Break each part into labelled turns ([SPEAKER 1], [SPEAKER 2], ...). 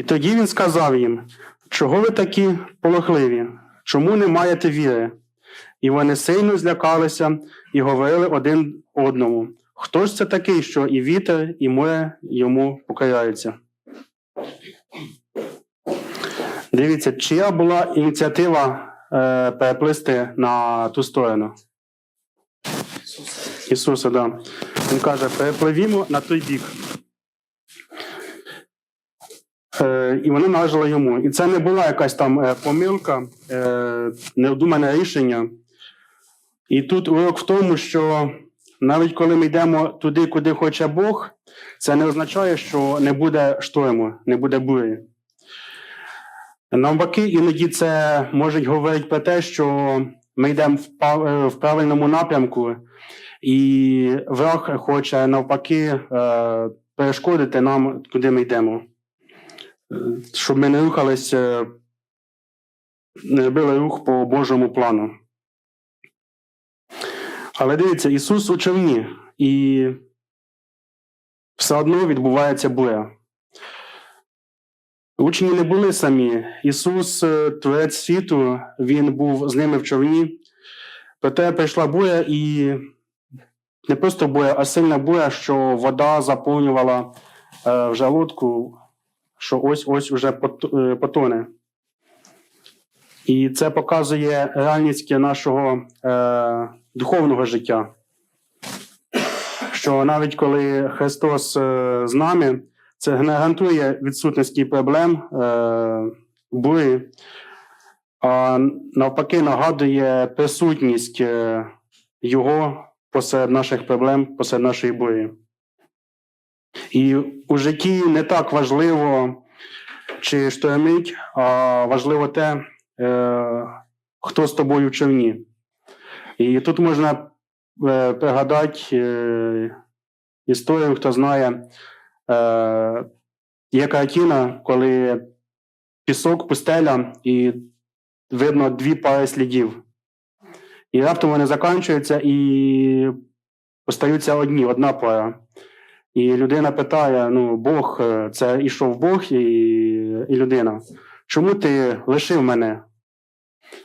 [SPEAKER 1] І тоді він сказав їм: Чого ви такі полохливі? Чому не маєте віри? І вони сильно злякалися і говорили один одному: Хто ж це такий, що і вітер, і море йому покоряються? Дивіться, чия була ініціатива е, переплисти на ту сторону? Ісуса, да. Він каже: перепливімо на той бік. Е, і вона належала йому. І це не була якась там е, помилка, е, невдумане рішення. І тут урок в тому, що навіть коли ми йдемо туди, куди хоче Бог, це не означає, що не буде шторму, не буде бурі. Навпаки, іноді це може говорити про те, що ми йдемо в, правильному напрямку, і ворог хоче навпаки перешкодити нам, куди ми йдемо. Щоб ми не рухалися, не робили рух по Божому плану. Але дивіться, Ісус у човні, і все одно відбувається буря. Учні не були самі. Ісус, е, Творець світу, Він був з ними в човні. Проте прийшла буря і не просто буря, а сильна буря, що вода заповнювала е, вже лодку, що ось ось уже е, потоне. І це показує реальність нашого е, духовного життя. Що навіть коли Христос е, з нами, це гарантує відсутності проблем е, бурі, а навпаки нагадує присутність е, Його посеред наших проблем, посеред нашої бурі. І у житті не так важливо, чи штормить, а важливо те, е, хто з тобою в човні. І тут можна е, пригадати е, історію, хто знає, є картина, коли пісок, пустеля, і видно дві пари слідів. І раптом вони закінчуються і остаються одні, одна пара. І людина питає: ну, Бог, е, це ішов Бог і, і людина. Чому ти лишив мене?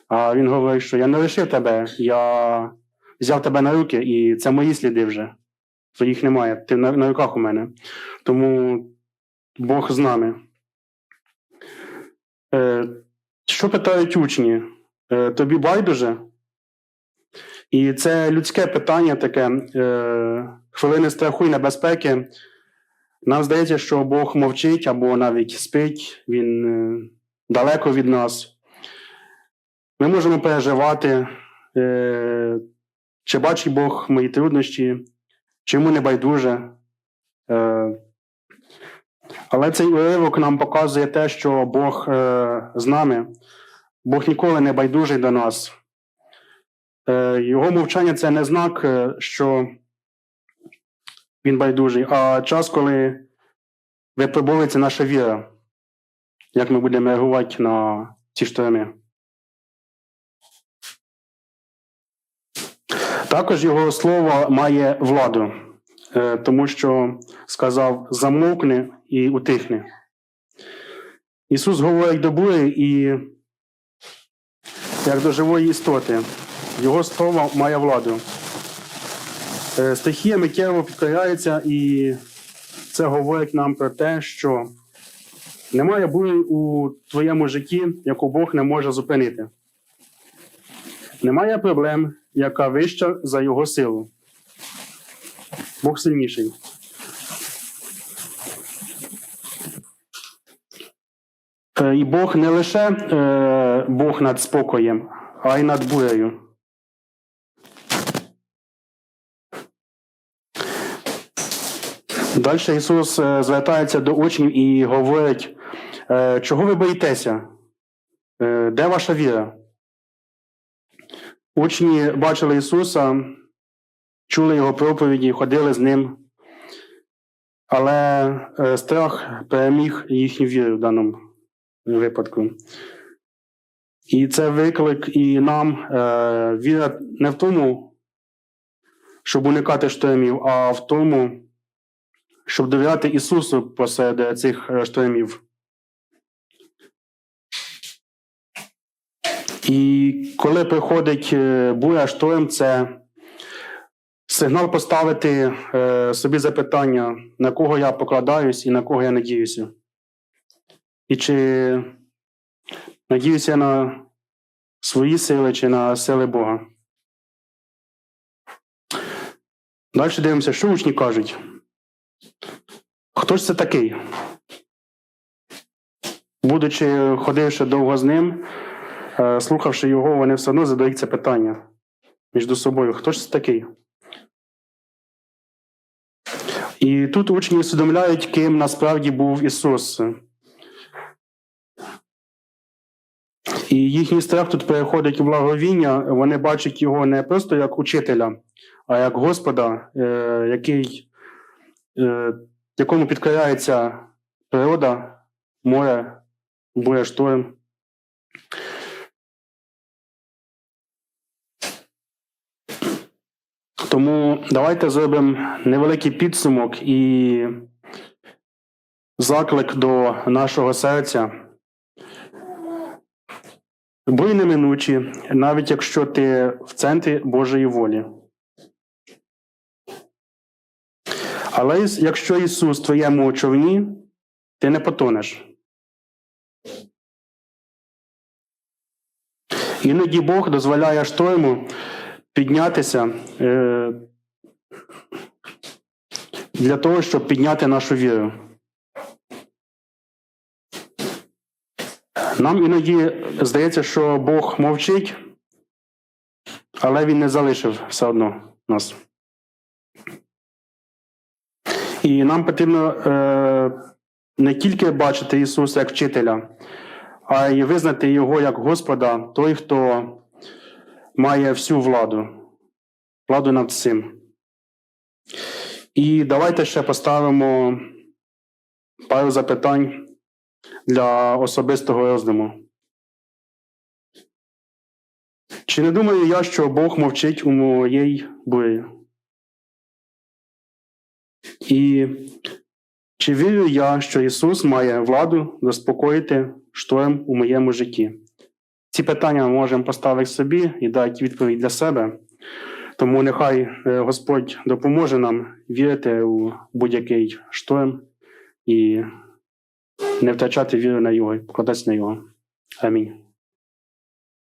[SPEAKER 1] А він говорить, що я не лишив тебе, я взяв тебе на руки, і це мої сліди вже. Твоїх немає. Ти на, на руках у мене. Тому Бог з нами. Е, що питають учні? Е, тобі байдуже? І це людське питання таке, е, хвилини страху і небезпеки. Нам здається, що Бог мовчить або навіть спить, Він е, далеко від нас. Ми можемо переживати, е, чи бачить Бог мої труднощі, чи йому не байдуже. Е, але цей уривок нам показує те, що Бог з нами, Бог ніколи не байдужий до нас. Його мовчання це не знак, що він байдужий, а час, коли випробовується наша віра, як ми будемо реагувати на ці шторми. Також його слово має владу, е, тому що сказав замовкни і утихни. Ісус говорить до бурі і як до живої істоти. Його слово має владу. Е, Стихія миттєво підкоряється, і це говорить нам про те, що немає бурі у твоєму житті, яку Бог не може зупинити. Немає проблем, яка вища за його силу. Бог сильніший. Е, І Бог не лише е, Бог над спокоєм, а й над бурею. Далі Ісус е, звертається до учнів і говорить, е, чого ви боїтеся? Е, Де ваша віра? Учні бачили Ісуса, чули Його проповіді, ходили з Ним, але страх переміг їхню віру в даному випадку. І це виклик і нам віра не в тому, щоб уникати штормів, а в тому, щоб довіряти Ісусу посеред е, цих е, штормів. І коли приходить е, буря шторм, це сигнал поставити собі запитання, на кого я покладаюсь і на кого я надіюся. І чи надіюся на свої сили чи на сили Бога. Далі дивимося, що учні кажуть. Хто ж це такий? Будучи ходивши довго з ним, е, слухавши його, вони все одно задають це питання між собою. Хто ж це такий? І тут учні усвідомляють, ким насправді був Ісус. І їхній страх тут переходить у благовіння. Вони бачать його не просто як учителя, а як Господа, е, який, якому підкоряється природа, море, буря шторм. Тому давайте зробимо невеликий підсумок і заклик до нашого серця. Будь неминучі, навіть якщо ти в центрі Божої волі. Але якщо Ісус в твоєму човні, ти не потонеш. Іноді Бог дозволяє шторму піднятися е, для того, щоб підняти нашу віру. Нам іноді здається, що Бог мовчить, але Він не залишив все одно нас. І нам потрібно е, не тільки бачити Ісуса як вчителя, а й визнати Його як Господа, той, хто має всю владу, владу над всім. І давайте ще поставимо пару запитань для особистого роздуму. Чи не думаю я, що Бог мовчить у моїй бурі? І чи вірю я, що Ісус має владу заспокоїти шторм у моєму житті? Ці питання ми можемо поставити собі і дати відповідь для себе. Тому нехай е, Господь допоможе нам вірити у будь-який шторм і не втрачати віру на Його, покладатися на Його. Амінь.